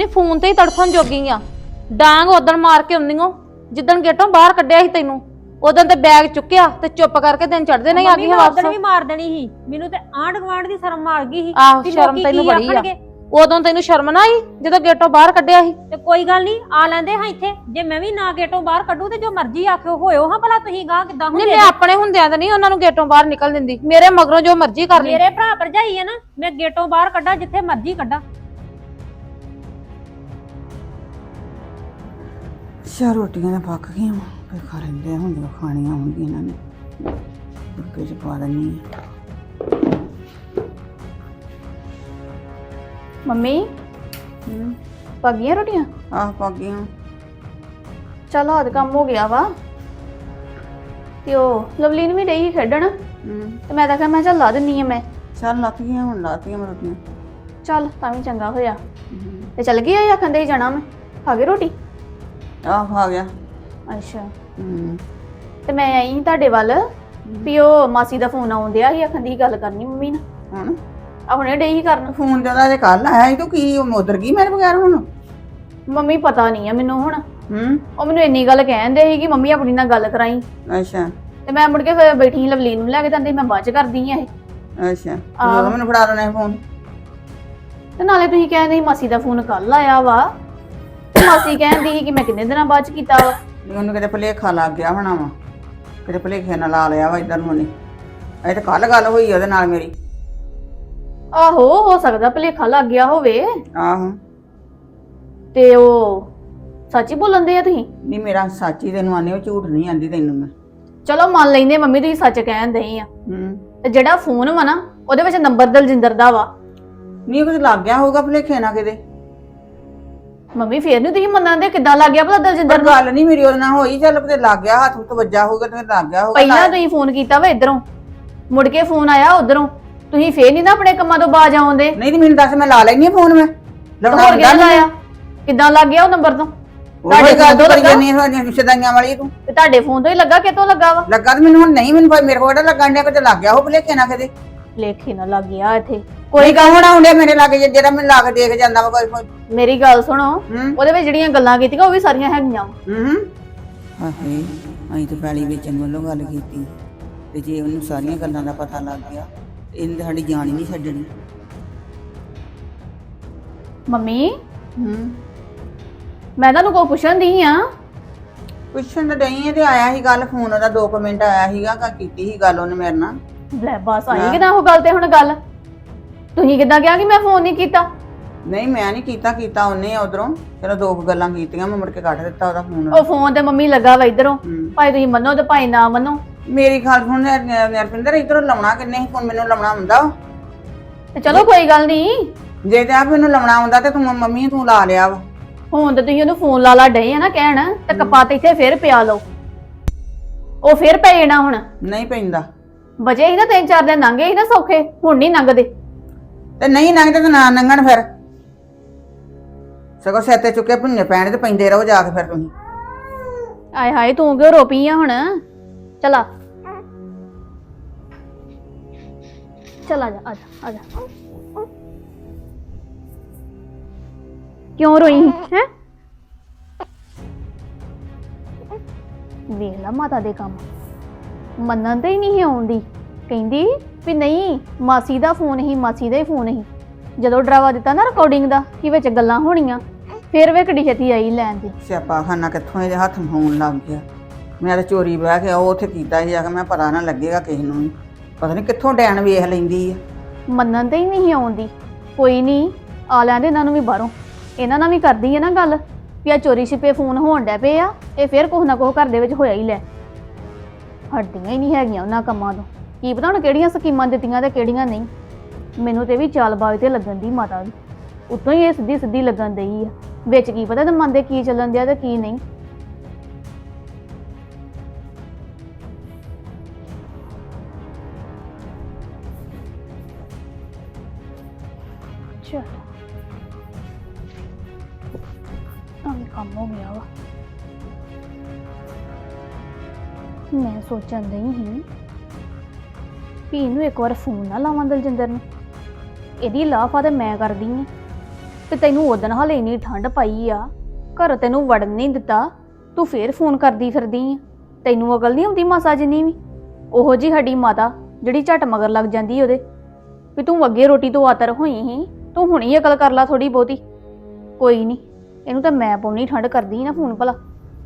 ਨਹੀਂ ਫੋਨ ਤੇ ਹੀ ਤੜਫਣ ਜੋਗੀ ਆ। ਡਾਂਗ ਉਦਣ ਮਾਰ ਕੇ ਆਉਂਦੀਆਂ ਜਿੱਦਣ ਗੇਟੋਂ ਬਾਹਰ ਕੱਢਿਆ ਸੀ ਤੈਨੂੰ ਉਦੋਂ ਤੇ ਬੈਗ ਚੁੱਕਿਆ ਤੇ ਚੁੱਪ ਕਰਕੇ ਦਿਨ ਚੜਦੇ ਨਹੀਂ ਆ ਮੈਂ ਉਦਣ ਵੀ ਵਾਪਸ ਮਾਰ ਦੇਣੀ ਸੀ। ਮੈਨੂੰ ਤੇ ਆਂਢ ਗੁਆਂਢ ਦੀ ਸ਼ਰਮ ਮਾਰ ਗਈ ਸੀ ਆਹ ਵੀ ਸ਼ਰਮ ਲੋਕੀ ਤੈਨੂੰ ਕੀ ਬੜੀ ਆ। ਆਖਣਗੇ। ਉਦੋਂ ਤੈਨੂੰ ਸ਼ਰਮ ਨਾ ਆਈ ਜਦੋਂ ਗੇਟੋਂ ਬਾਹਰ ਕੱਢਿਆ ਸੀ। ਤੇ ਕੋਈ ਗੱਲ ਨਹੀਂ ਆ ਲੈਂਦੇ ਹਾਂ ਇੱਥੇ। ਜੇ ਮੈਂ ਵੀ ਨਾ ਗੇਟੋਂ ਬਾਹਰ ਕੱਢੂ ਤੇ ਜੋ ਮਰਜ਼ੀ ਆਖਿਓ ਹੋਇਓ ਹਾਂ ਭਲਾ ਤੁਸੀਂ ਗਾਂ ਕਿੱਦਾਂ ਨਹੀਂ ਹੁੰਦੇ ਮੈਂ ਆਪਣੇ ਹੁੰਦਿਆਂ ਤਾਂ ਨਹੀਂ ਉਹਨਾਂ ਨੂੰ ਗੇਟੋਂ ਬਾਹਰ ਨਿਕਲ ਦਿੰਦੀ। ਮੇਰੇ ਮਗਰੋਂ ਜੋ ਮਰਜ਼ੀ ਕਰ ਲਈ। ਮੇਰੇ ਭਰਾ ਭਰਜਾਈ ਹੈ ਨਾ ਮੈਂ ਗੇਟੋਂ ਬਾਹਰ ਕੱਢਾਂ ਜਿੱਥੇ ਮਰਜ਼ੀ ਕੱਢਾਂ। ਸ਼ਾ ਰੋਟੀਆਂ ਤਾਂ ਪੱਕ ਗਈਆਂ ਵਾ। ਫੇ ਖਾ ਲੈਂਦੇ ਆ, ਹੁੰਦੀਆਂ ਖਾਣੀਆਂ ਹੁੰਦੀਆਂ ਇਹਨਾਂ ਨੇ। ਬੁੱਕੇ ਚ ਪਾ ਦਿੰਨੀ ਆ। ਮੰਮੀ? ਹੂੰ। ਪੱਗੀਆਂ ਰੋਟੀਆਂ? ਆਹ ਪੱਕ ਗਈਆਂ। ਚਲ ਹੱਦ ਕੰਮ ਹੋ ਗਿਆ ਵਾ। ਤੇ ਉਹ ਲਵਲੀਨ ਵੀ ਰਹੀ ਖੇਡਣ। ਹੂੰ। ਤੇ ਮੈਂ ਤਾਂ ਕਿਹਾ ਮੈਂ ਚੱਲ ਲਾ ਦਿੰਨੀ ਆ ਮੈਂ। ਚੱਲ ਲੱਥ ਗਈਆਂ ਹੁਣ ਲਾਤੀਆਂ ਮੈਂ ਰੋਟੀਆਂ। ਚੱਲ ਤਾਂ ਵੀ ਚੰਗਾ ਹੋਇਆ। ਤੇ ਚੱਲ ਗਈ ਆ ਆਖਣ ਦੇ ਹੀ ਜਾਣਾ ਮੈਂ। ਖਾ ਗਏ ਰੋਟੀ? ਆਹ ਆ ਗਿਆ। ਅੱਛਾ। ਹੂੰ। ਤੇ ਮੈਂ ਆਈ ਸੀ ਤੁਹਾਡੇ ਵੱਲ ਵੀ ਉਹ ਮਾਸੀ ਦਾ ਫੋਨ ਆਉਂਦਿਆ ਸੀ ਆਖਣ ਦੀ ਗੱਲ ਕਰਨੀ ਮੰਮੀ ਨਾਲ। ਹੁਣ ਆ ਹੁਣੇ ਡੇ ਹੀ ਕਰਨ। ਫੋਨ ਉਹਦਾ ਜੇ ਕੱਲ ਆਇਆ ਸੀ ਤੂੰ ਕੀ ਉਹ ਉਧਰ ਗਈ ਮੇਰੇ ਬਗੈਰ ਹੁਣ? ਮੰਮੀ ਪਤਾ ਨਹੀਂ ਆ ਮੈਨੂੰ ਹੁਣ। ਹੂੰ। ਉਹ ਮੈਨੂੰ ਇੰਨੀ ਗੱਲ ਕਹਿੰਦੇ ਸੀ ਕਿ ਮੰਮੀ ਆਪਣੀ ਨਾਲ ਗੱਲ ਕਰਾਈ। ਅੱਛਾ। ਤੇ ਮੈਂ ਮੁੜ ਕੇ ਫਿਰ ਬੈਠੀ ਸੀ ਲਵਲੀਨ ਨੂੰ ਲੈ ਕੇ ਜਾਂਦੀ ਮੈਂ ਬਾਅਦ ਚ ਕਰਦੀ ਆ ਇਹ। ਅੱਛਾ। ਉਦੋਂ ਮੈਨੂੰ ਫੜਾ ਦੇਣਾ ਫੋਨ। ਤੇ ਨਾਲੇ ਤੁਸੀਂ ਕਹਿੰਦੇ ਸੀ ਮਾਸੀ ਦਾ ਫੋਨ ਕੱਲ ਆਇਆ ਵਾ। ਮਾਸੀ ਕਹਿੰਦੀ ਸੀ ਕਿ ਮੈਂ ਕਿੰਨੇ ਦਿਨਾਂ ਬਾਅਦ ਚ ਕੀਤਾ ਵਾ। ਉਹਨੂੰ ਕਿਤੇ ਭੁਲੇਖਾ ਲੱਗ ਗਿਆ ਹੋਣਾ ਵਾ। ਕਿਤੇ ਭੁਲੇਖੇ ਨਾਲ ਲਾ ਲਿਆ ਵਾ ਇਧਰ ਨੂੰ ਇਹ ਤਾਂ ਕੱਲ ਗੱਲ ਹੋਈ ਉਹਦੇ ਨਾਲ ਮੇਰੀ। ਆਹੋ ਹੋ ਸਕਦਾ ਭਲੇਖਾ ਲੱਗ ਗਿਆ ਹੋਵੇ। ਆਹੋ। ਤੇ ਉਹ ਸੱਚੀ ਬੋਲਣ ਦੇ ਆ ਤੁਸੀਂ? ਨਹੀਂ ਮੇਰਾ ਸੱਚੀ ਤੈਨੂੰ ਆਨੇ ਉਹ ਝੂਠ ਨਹੀਂ ਆਂਦੀ ਤੈਨੂੰ ਮੈਂ। ਚਲੋ ਮੰਨ ਲੈਂਦੇ ਮੰਮੀ ਤੁਸੀਂ ਸੱਚ ਕਹਿਣ ਦਈ ਆ। ਹੂੰ। ਤੇ ਜਿਹੜਾ ਫੋਨ ਵਾ ਨਾ ਉਹਦੇ ਵਿੱਚ ਨੰਬਰ ਦਲਜਿੰਦਰ ਦਾ ਵਾ। ਨਹੀਂ ਉਹ ਕਿਤੇ ਲੱਗ ਗਿਆ ਹੋਊਗਾ ਭੁਲੇਖੇ ਨਾਲ ਕਿਤੇ। ਮੰਮੀ ਫੇਰ ਨਹੀਂ ਤੁਸੀਂ ਮੰਨਦੇ ਕਿੱਦਾਂ ਲੱਗ ਗਿਆ ਭਲਾ ਦਲਜਿੰਦਰ ਪਰ ਨੂੰ? ਗੱਲ ਨਹੀਂ ਮੇਰੀ ਉਹਦੇ ਨਾਲ ਹੋਈ ਚੱਲ ਕਿਤੇ ਲੱਗ ਗਿਆ ਹੱਥ ਉੱਤੇ ਵੱਜਾ ਹੋਊਗਾ ਤੇ ਲੱਗ ਗਿਆ ਹੋਊਗਾ ਪਹਿਲਾਂ ਤੁਸੀਂ ਫੋਨ ਕੀਤਾ ਵਾ ਇਧਰੋਂ। ਮੁੜ ਕੇ ਫੋਨ ਆਇਆ ਉਧਰੋਂ। ਤੁਸੀਂ ਫੇਰ ਨਹੀਂ ਨਾ ਆਪਣੇ ਕੰਮਾਂ ਤੋਂ ਬਾਜ ਆਉਂਦੇ। ਨਹੀਂ ਤੇ ਮੈਨੂੰ ਦੱਸ ਮੈਂ ਲਾ ਲੈਣੀ ਫੋਨ ਮੈਂ। ਲਾਉਣਾ ਹੋਰ ਹੁੰਦਾ ਕਿਹਦਾ ਨੀ। ਲਾਇਆ। ਕਿੱਦਾਂ ਲੱਗ ਗਿਆ ਉਹ ਨੰਬਰ ਤੋਂ? ਤੁਹਾਡੇ ਗੱਲ ਤੋਂ ਕਰੀ ਲੱਗਾ? ਜਾਂਦੀ ਹੈ ਸ਼ਦਾਈਆਂ ਵਾਲੀ ਤੂੰ। ਤੇ ਤੁਹਾਡੇ ਫੋਨ ਤੋਂ ਹੀ ਲੱਗਾ ਕਿਤੋਂ ਲੱਗਾ ਵਾ? ਲੱਗਾ ਤੇ ਮੈਨੂੰ ਹੁਣ ਨਹੀਂ ਮੈਨੂੰ ਭਾਈ ਮੇਰੇ ਕੋਲ ਕਿਹੜਾ ਲੱਗਣ ਡਿਆ ਕਿਤੇ ਲੱਗ ਗਿਆ ਉਹ ਭੁਲੇਖੇ ਨਾਲ ਕਿਤੇ। ਲੇਖੇ ਨਾ ਲੱਗ ਗਿਆ ਇੱਥੇ। ਕੋਈ ਕਹੋਣਾ ਹੁੰਦੇ ਮੇਰੇ ਲਾਗੇ ਜੇ- ਜਿਹੜਾ ਮੈਨੂੰ ਲਾ ਕੇ ਦੇਖ ਜਾਂਦਾ ਵਾ ਕੋਈ ਕੋਈ- ਮੇਰੀ ਗੱਲ ਸੁਣੋ ਹੂੰ। ਉਹਦੇ ਵਿੱਚ ਜਿਹੜੀਆਂ ਗੱਲਾਂ ਕੀਤੀਆਂ ਉਹ ਵੀ ਸਾਰੀਆਂ ਹੈਗੀਆਂ। ਵਾਂ। ਹੂੰ ਹਾਏ ਅਸੀਂ ਤਾਂ ਪੈਲੀ ਵੇਚਣ ਵੱਲੋਂ ਗੱਲ ਕੀਤੀ। ਤੇ ਜੇ ਉਹਨੂੰ ਸਾਰੀਆਂ ਗੱਲਾਂ ਦਾ ਪਤਾ ਲੱਗ ਗਿਆ ਤੇ ਇਹਨੇ ਤਾਂ ਸਾਡੀ ਜਾਨ ਹੀ ਨਹੀਂ ਛੱਡਣੀ। ਮੰਮੀ ਹੂੰ। ਮੈਂ ਤੁਹਾਨੂੰ ਕੋ ਪੁੱਛਣ ਦੀ ਆ? ਪੁੱਛਣ ਤਾਂ ਡਈ ਹੈ ਤੇ ਆਇਆ ਸੀ ਗੱਲ ਫੋਨ ਉਹਦਾ 2 ਮਿੰਟ ਆਇਆ ਸੀਗਾ ਕਾ ਕੀਤੀ ਸੀ ਗੱਲ ਉਹਨੇ ਮੇਰੇ ਨਾਲ। ਲੈ ਬਸ ਆਈ ਕਿਦਾਂ ਉਹ ਗੱਲ ਤੇ ਹੁਣ ਗੱਲ? ਤੁਸੀਂ ਕਿਦਾਂ ਕਿਹਾ ਕਿ ਮੈਂ ਫੋਨ ਨਹੀਂ ਕੀਤਾ? ਨਹੀਂ ਮੈਂ ਨਹੀਂ ਕੀਤਾ ਕੀਤਾ ਉਹਨੇ ਉਧਰੋਂ। ਚਲੋ ਦੋ ਕੁ ਗੱਲਾਂ ਕੀਤੀਆਂ ਮੈਂ ਮੁੜ ਕੇ ਕੱਢ ਦਿੱਤਾ ਉਹਦਾ ਫੋਨ। ਉਹ ਫੋਨ ਤੇ ਮੰਮੀ ਲੱਗਾ ਵਾ ਇਧਰੋਂ। ਹੂੰ। ਭਾਈ ਤੁਸੀਂ ਮੰਨੋ ਤੇ ਭਾਈ ਨਾ ਮੰਨੋ। ਮੇਰੀ ਗੱਲ ਸੁਣ ਨਰਪਿੰਦਰ ਇਧਰੋਂ ਲਾਉਣਾ ਕਿੰਨੇ ਸੀ? ਫੋਨ ਮੈਨੂੰ ਲਾਉਣਾ ਹੁੰਦਾ। ਤੇ ਚਲੋ ਕੋਈ ਗੱਲ ਨਹੀਂ। ਜੇ ਤੇ ਆਪ ਮੈਨੂੰ ਲਾਉਣਾ ਹੁੰਦਾ ਤੇ ਤੂੰ ਮੰਮੀ ਤੂੰ ਲਾ ਲਿਆ ਵਾ। ਹੁਣ ਤੇ ਤੁਸੀਂ ਉਹਨੂੰ ਫੋਨ ਲਾ ਲਾ ਡਏ ਆ ਨਾ ਕਹਿਣ ਤੇ ਕਪਾਤ ਇੱਥੇ ਫੇਰ ਪਿਆ ਲਓ। ਉਹ ਫੇਰ ਪੈ ਜਾਣਾ ਹੁਣ। ਨਹੀਂ ਪੈਂਦਾ। ਬਜੇ ਸੀ ਨਾ ਤਿੰਨ ਚਾਰ ਦਿਨ ਲੰਘੇ ਸੀ ਨਾ ਸੌਖੇ ਹੁਣ ਨਹੀਂ ਲੰਘਦੇ। ਤੇ ਨਹੀਂ ਲੰਘਦੇ ਤੇ ਨਾ ਲੰਘਣ ਫਿਰ। ਸਗੋਂ ਸਿਰ ਤੇ ਚੁੱਕੇ ਭੁੰਨੇ ਪੈਣ ਤੇ ਪੈਂਦੇ ਰਹੋ ਜਾ ਕੇ ਫਿਰ ਤੁਸੀਂ। ਆਏ ਹਾਏ, ਤੂੰ ਕਿਉਂ ਰੋਪੀ ਆ ਹੁਣ? ਚਲਾ। ਚਲ ਜਾ, ਆ ਜਾ ਆ ਜਾ। ਕਿਉਂ ਰੋਈ? ਹੈ? ਵੇਖ ਲਾ ਮਾਤਾ ਦੇ ਕੰਮ। ਮੰਨਣ ਤੇ ਹੀ ਨਹੀਂ ਸੀ ਆਉਂਦੀ। ਕਹਿੰਦੀ ਵੀ ਨਹੀਂ ਮਾਸੀ ਦਾ ਫੋਨ ਹੀ ਮਾਸੀ ਦਾ ਹੀ ਫੋਨ ਹੀ। ਜਦੋਂ ਡਰਾਵਾ ਦਿੱਤਾ ਨਾ ਰਿਕਾਰਡਿੰਗ ਦਾ ਕਿ ਵਿੱਚ ਗੱਲਾਂ ਹੋਣੀਆਂ ਫਿਰ ਵੇ ਕਿੱਡੀ ਛੇਤੀ ਆਈ ਲੈਣ ਦੀ। ਸਿਆਪਾ ਖਾਨਾ ਕਿੱਥੋਂ ਇਹਦੇ ਹੱਥ ਹੋਣ ਲੱਗ ਗਿਆ। ਮੈਂ ਤਾਂ ਚੋਰੀ ਬਹਿ ਕੇ ਉਹ ਉੱਥੇ ਕੀਤਾ ਸੀ ਜਾ ਕੇ ਮੈਂ ਪਤਾ ਨਾ ਲੱਗੇਗਾ ਕਿਸੇ ਨੂੰ ਵੀ। ਪਤਾ ਨਹੀਂ ਕਿੱਥੋਂ ਡੈਣ ਵੇਖ ਲੈਂਦੀ ਆ। ਮੰਨਣ ਤੇ ਹੀ ਨਹੀਂ ਆਉਂਦੀ। ਕੋਈ ਨਹੀਂ ਆ ਲੈਂਦੇ ਇਹਨਾਂ ਨੂੰ ਵੀ ਬਾਹਰੋਂ। ਇਹਨਾਂ ਨਾਲ ਵੀ ਕਰਦੀ ਹੈ ਨਾ ਗੱਲ ਵੀ ਆ ਚੋਰੀ ਛਿਪੇ ਫੋਨ ਹੋਣ ਡੈ ਪਏ ਆ ਇਹ ਫਿਰ ਕੁਛ ਨਾ ਕੁਛ ਘਰ ਦੇ ਵਿੱਚ ਹੋਇਆ ਹੀ ਲੈ। ਹਟਦੀਆਂ ਹੀ ਨਹੀਂ ਹੈਗੀਆਂ ਉਹਨਾਂ ਕੰਮਾਂ ਤੋਂ। ਕੀ ਪਤਾ ਹੁਣ ਕਿਹੜੀਆਂ ਸਕੀਮਾਂ ਦਿੱਤੀਆਂ ਤੇ ਕਿਹੜੀਆਂ ਨਹੀਂ। ਮੈਨੂੰ ਤੇ ਵੀ ਚਾਲਬਾਜ਼ ਤੇ ਲੱਗਣ ਦੀ ਮਾਤਾ ਦੀ ਉਤੋਂ ਹੀ ਇਹ ਸਿੱਧੀ ਸਿੱਧੀ ਲੱਗਣ ਦਈ ਆ। ਵਿੱਚ ਕੀ ਪਤਾ ਤੇ ਮਨ ਦੇ ਕੀ ਚੱਲਣ ਦਿਆ ਤੇ ਕੀ ਨਹੀਂ। ਚਲੋ। ਤਾਂ ਕੰਮ ਹੋ ਗਿਆ ਵਾ। ਮੈਂ ਸੋਚਣ ਦਈ ਸੀ ਵੀ ਇਹਨੂੰ ਇੱਕ ਵਾਰ ਫੋਨ ਨਾ ਲਾਵਾਂ ਦਲਜਿੰਦਰ ਨੂੰ। ਇਹਦੀ ਲਾਫਾ ਤੇ ਮੈਂ ਕਰਦੀ ਆ। ਤੇ ਤੈਨੂੰ ਉਦਣ ਹਾਲੇ ਇੰਨੀ ਠੰਡ ਪਾਈ ਆ, ਘਰ ਤੈਨੂੰ ਵੜਨ ਨਹੀਂ ਦਿੱਤਾ, ਤੂੰ ਫੇਰ ਫੋਨ ਕਰਦੀ ਫਿਰਦੀ ਆ। ਤੈਨੂੰ ਅਕਲ ਨਹੀਂ ਆਉਂਦੀ ਮਾਸਾ ਜਿੰਨੀ ਵੀ। ਉਹੋ ਜੀ ਸਾਡੀ ਮਾਤਾ ਜਿਹੜੀ ਝਟ ਮਗਰ ਲੱਗ ਜਾਂਦੀ ਉਹਦੇ। ਵੀ ਤੂੰ ਅੱਗੇ ਰੋਟੀ ਤੋਂ ਆਤਰ ਹੋਈ ਸੀ ਤੂੰ ਹੁਣੀ ਅਕਲ ਕਰ ਲਾ ਥੋੜੀ ਬਹੁਤੀ। ਕੋਈ ਨਹੀਂ ਇਹਨੂੰ ਤਾਂ ਮੈਂ ਪਾਉਣੀ ਠੰਡ ਕਰਦੀ ਨਾ ਫੋਨ ਭਲਾ।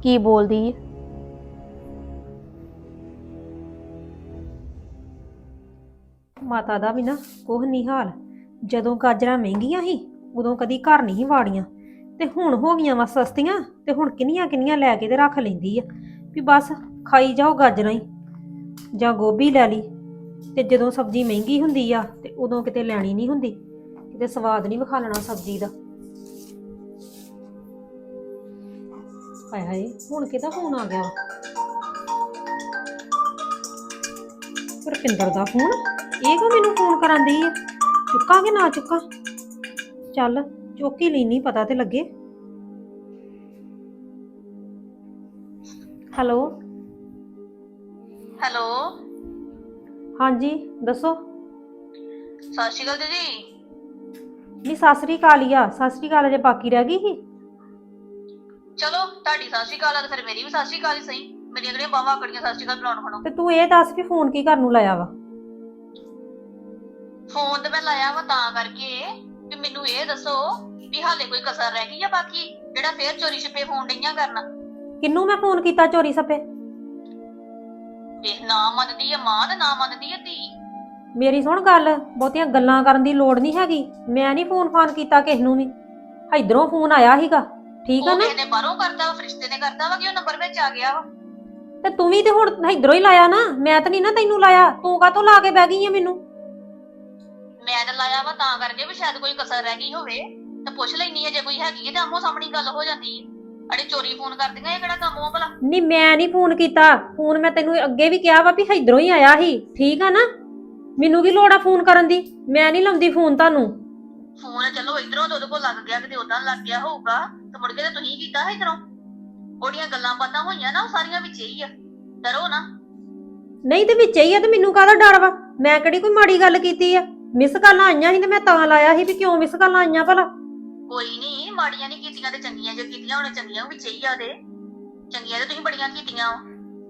ਕੀ ਬੋਲਦੀ ਏ? ਮਾਤਾ ਦਾ ਵੀ ਨਾ ਕੋਹ ਨਹੀਂ ਹਾਲ। ਜਦੋਂ ਗਾਜਰਾਂ ਮਹਿੰਗੀਆਂ ਸੀ, ਉਦੋਂ ਕਦੀ ਘਰ ਨਹੀਂ ਸੀ ਵਾੜੀਆਂ। ਤੇ ਹੁਣ ਹੋ ਗਈਆਂ ਵਾ ਸਸਤੀਆਂ, ਤੇ ਹੁਣ ਕਿੰਨੀਆਂ ਕਿੰਨੀਆਂ ਲੈ ਕੇ ਤੇ ਰੱਖ ਲੈਂਦੀ ਆ। ਵੀ ਬਸ ਖਾਈ ਜਾਓ ਗਾਜਰਾਂ ਹੀ ਜਾਂ ਗੋਭੀ ਲੈ ਲਈ। ਤੇ ਜਦੋਂ ਸਬਜ਼ੀ ਮਹਿੰਗੀ ਹੁੰਦੀ ਆ, ਤੇ ਉਦੋਂ ਕਿਤੇ ਲੈਣੀ ਨਹੀਂ ਹੁੰਦੀ। ਕਿਤੇ ਸਵਾਦ ਨਹੀਂ ਵਿਖਾਲਣਾ ਸਬਜ਼ੀ ਦਾ। ਹਾਏ ਹਾਏ, ਹੁਣ ਕਿਹਦਾ ਫੋਨ ਆ ਗਿਆ? ਵਾ? ਰੁਪਿੰਦਰ ਦਾ ਫੋਨ ਇਹ ਕੋ ਮੈਨੂੰ ਫੋਨ ਕਰਾਂਦੀ ਆ? ਚੁੱਕਾਂ ਕਿ ਨਾ ਚੁੱਕਾਂ? ਚੱਲ ਚੁੱਕ ਹੀ ਲੈਣੀ ਪਤਾ ਤੇ ਲੱਗੇ। ਹੈਲੋ? ਹੈਲੋ? ਹਾਂਜੀ ਦੱਸੋ। ਸਤਿ ਸ਼੍ਰੀ ਅਕਾਲ ਦੀਦੀ। ਨਹੀਂ ਸਤਿ ਸ੍ਰੀ ਅਕਾਲ ਹੀ ਆ। ਸਤਿ ਸ੍ਰੀ ਅਕਾਲ ਅਜੇ ਬਾਕੀ ਰਹਿ ਗਈ ਸੀ? ਚਲੋ ਤੁਹਾਡੀ ਸਤਿ ਸ਼੍ਰੀ ਅਕਾਲ ਆ ਤੇ ਫਿਰ ਮੇਰੀ ਵੀ ਸਤਿ ਸ਼੍ਰੀ ਅਕਾਲ ਹੀ ਸਹੀ। ਮੇਰੀਆਂ ਕਿਹੜੀਆਂ ਬਾਹਾਂ ਕੜੀਆਂ ਸਤਿ ਸ਼੍ਰੀ ਅਕਾਲ ਬੁਲਾਉਣ ਖਣੋ ਤੇ ਤੂੰ ਇਹ ਦੱਸ ਵੀ ਫੋਨ ਕੀ ਕਰਨ ਨੂੰ ਲਾਇਆ ਵਾ? ਫੋਨ ਤੇ ਮੈਂ ਲਾਇਆ ਵਾ ਤਾਂ ਕਰਕੇ ਵੀ ਮੈਨੂੰ ਇਹ ਦੱਸੋ ਵੀ ਹਾਲੇ ਕੋਈ ਕਸਰ ਰਹਿ ਗਈ ਆ ਬਾਕੀ ਜਿਹੜਾ ਫੇਰ ਚੋਰੀ ਛਿਪੇ ਫੋਨ ਡਈਆਂ ਕਰਨਾ। ਕਿੰਨੂੰ ਮੈਂ ਫੋਨ ਕੀਤਾ ਚੋਰੀ ਸੱਪੇ ਦੇਖ ਨਾ ਮੰਨਦੀ ਆ ਮਾਂ ਤੇ ਨਾ ਮੰਨਦੀ ਆ ਧੀ। ਮੇਰੀ ਸੁਣ ਗੱਲ ਬਹੁਤੀਆਂ ਗੱਲਾਂ ਕਰਨ ਦੀ ਲੋੜ ਨਹੀਂ ਹੈਗੀ। ਮੈਂ ਨਹੀਂ ਫੋਨ ਫਾਨ ਕੀਤਾ ਕਿਸ ਨੂੰ ਵੀ। ਇਧਰੋਂ ਫੋਨ ਆਇਆ ਸੀਗਾ। ਠੀਕ ਆ ਉਹ ਨਾ? ਕਿਸੇ ਨੇ ਬਾਹਰੋਂ ਕਰਦਾ ਵਾ ਫਰਿਸ਼ਤੇ ਨੇ ਕਰਦਾ ਵਾ ਕਿ ਉਹ ਨੰਬਰ ਵਿੱਚ ਆ ਗਿਆ ਵਾ? ਤੇ ਤੂੰ ਵੀ ਤੇ ਹੁਣ ਇਧਰੋਂ ਹੀ ਲਾਇਆ ਨਾ। ਮੈਂ ਤਾਂ ਨਹੀਂ ਨਾ ਤੈਨੂੰ ਲਾਇਆ। ਤੂੰ ਕਾਹਤੋਂ ਲਾ ਕੇ ਬਹਿ ਗਈ ਆ ਮੈਨੂੰ? ਮੈਂ ਤਾਂ ਲਾਇਆ ਵਾ ਤਾਂ ਕਰਕੇ ਵੀ ਸ਼ਾਇਦ ਕੋਈ ਕਸਰ ਰਹਿ ਗਈ ਹੋਵੇ। ਤਾਂ ਪੁੱਛ ਲੈਣੀ ਆ ਜੇ ਕੋਈ ਹੈਗੀ ਹੈ ਤੇ ਆਮੋ ਸਾਹਮਣੀ ਗੱਲ ਹੋ ਜਾਂਦੀ ਹੈ ਅੜੇ ਚੋਰੀ ਫੋਨ ਕਰਦੀਆਂ ਇਹ ਕਿਹੜਾ ਕੰਮ ਆ ਭਲਾ? ਨਹੀਂ ਮੈਂ ਨਹੀਂ ਫੋਨ ਕੀਤਾ। ਫੋਨ ਮੈਂ ਤੈਨੂੰ ਅੱਗੇ ਵੀ ਕਿਹਾ ਵਾ ਵੀ ਇਧਰੋਂ ਹੀ ਆਇਆ ਸੀ। ਠੀਕ ਆ ਨਾ? ਮੈਨੂੰ ਕੀ ਲੋੜ ਆ ਫੋਨ ਕਰਨ ਦੀ? ਮੈਂ ਨਹੀਂ ਲਾਉਂਦੀ ਫੋਨ ਤੁਹਾਨੂੰ। ਫੋਨ ਚਲੋ ਇਧਰੋਂ ਤੇ ਉਹਦੇ ਕੋਲ ਲੱਗ ਗਿਆ ਕਿਤੇ ਉਦਾਂ ਲੱਗ ਗਿਆ ਹੋਊਗਾ। ਤੇ ਮੁੜ ਕੇ ਤੇ ਤੁਸੀਂ ਕੀਤਾ ਹੈ ਇਧਰੋਂ? ਉਹਦੀਆਂ ਗੱਲਾਂ ਬਾਤਾਂ ਹੋਈਆਂ ਨਾ ਉਹ ਸਾਰੀਆਂ ਵਿੱਚ ਹੀ ਆ। ਡਰੋ ਨਾ। ਨਹੀਂ ਤੇ ਵਿੱਚ ਹੀ ਆ ਤੇ ਮੈਨੂੰ ਕਾਹਦਾ ਡਰ ਵਾ? ਮੈਂ ਕਿਹੜੀ ਕੋਈ ਮਾੜੀ ਗੱਲ ਕੀਤੀ ਆ? ਮਿਸ ਕਾਲਾਂ ਆਈਆਂ ਸੀ ਤੇ ਮੈਂ ਤਾਂ ਲਾਇਆ ਸੀ ਵੀ ਕਿਉਂ ਮਿਸ ਕਾਲਾਂ ਆਈਆਂ ਭਲਾ? ਕੋਈ ਨਹੀਂ ਮਾੜੀਆਂ ਨਹੀਂ ਕੀਤੀਆਂ ਤੇ ਚੰਗੀਆਂ ਜੇ ਕੀਤੀਆਂ ਹੁਣ ਚੰਗੀਆਂ ਵਿੱਚ ਹੀ ਆ ਦੇ ਚੰਗੀਆਂ ਤੇ ਤੁਸੀਂ ਬੜੀਆਂ ਕੀਤੀਆਂ ਵਾ।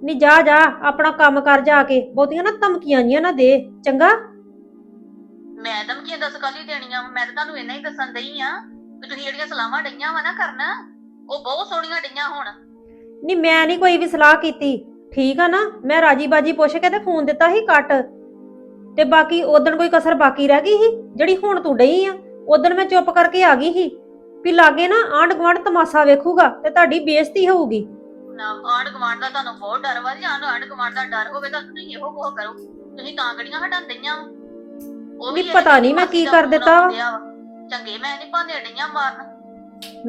ਨਹੀਂ ਜਾ ਜਾ ਆਪਣਾ ਕੰਮ ਕਰ ਜਾ ਕੇ। ਬਹੁਤੀਆਂ ਨਾ ਧਮਕੀਆਂ ਜੀਆਂ ਨਾ ਦੇ ਚੰਗਾ? ਮੈਂ ਧਮਕੀਆਂ ਦੱਸ ਕੱਲ ਦੇਣੀਆਂ ਵਾ। ਮੈਂ ਤਾਂ ਤੁਹਾਨੂੰ ਇੰਨਾ ਹੀ ਦੱਸਣ ਦਈ ਆ ਕਿ ਤੁਸੀਂ ਜਿਹੜੀਆਂ ਸਲਾਹਾਂ ਡਈਆਂ ਵਾ ਨਾ ਕਰਨ ਉਹ ਬਹੁਤ ਸੋਹਣੀਆਂ ਡਈਆਂ ਹੁਣ। ਨਹੀਂ ਮੈਂ ਨਹੀਂ ਕੋਈ ਵੀ ਸਲਾਹ ਕੀਤੀ। ਠੀਕ ਆ ਨਾ? ਮੈਂ ਰਾਜੀ ਬਾਜੀ ਪੁੱਛ ਕੇ ਤੇ ਫੋਨ ਦਿੱਤਾ ਸੀ ਕੱਟ। ਤੇ ਬਾਕੀ ਉਦੋਂ ਕੋਈ ਕਸਰ ਬਾਕੀ ਰਹਿ ਗਈ ਸੀ ਜਿਹੜੀ ਹੁਣ ਤੂੰ ਡਈ ਆ ਉਦੋਂ ਮੈਂ ਚੁੱਪ ਕਰਕੇ ਆ ਗਈ ਸੀ ਵੀ ਲਾਗੇ ਨਾ ਆਂਢ ਗੁਆਂਢ ਤਮਾਸ਼ਾ ਵੇਖੂਗਾ ਤੇ ਤੁਹਾਡੀ ਬੇਇੱਜ਼ਤੀ ਹੋਊਗੀ। ਨਾ ਆਂਢ ਗੁਆਂਢ ਦਾ ਤੁਹਾਨੂੰ ਬਹੁਤ ਡਰ ਵਾ ਜਾਂ ਆਂਢ ਗੁਆਂਢ ਦਾ ਡਰ ਹੋਵੇ ਤਾਂ ਤੁਸੀਂ ਇਹੋ ਕੋਹ ਕਰੋ ਤੁਸੀਂ ਤਾਂ ਗੜੀਆਂ ਹਟਾਉਣ ਦਈਆਂ ਵਾ। ਉਹ ਨਹੀਂ, ਇਹਦੇ ਪਤਾ ਨੀ ਵਿੱਚ ਮੈਂ ਕੀ ਕਰ ਦਿੱਤਾ। ਚੰਗੇ ਮੈਂ ਨਹੀਂ ਭਾਂਦੇ ਡਈਆਂ ਮਾਰਨ।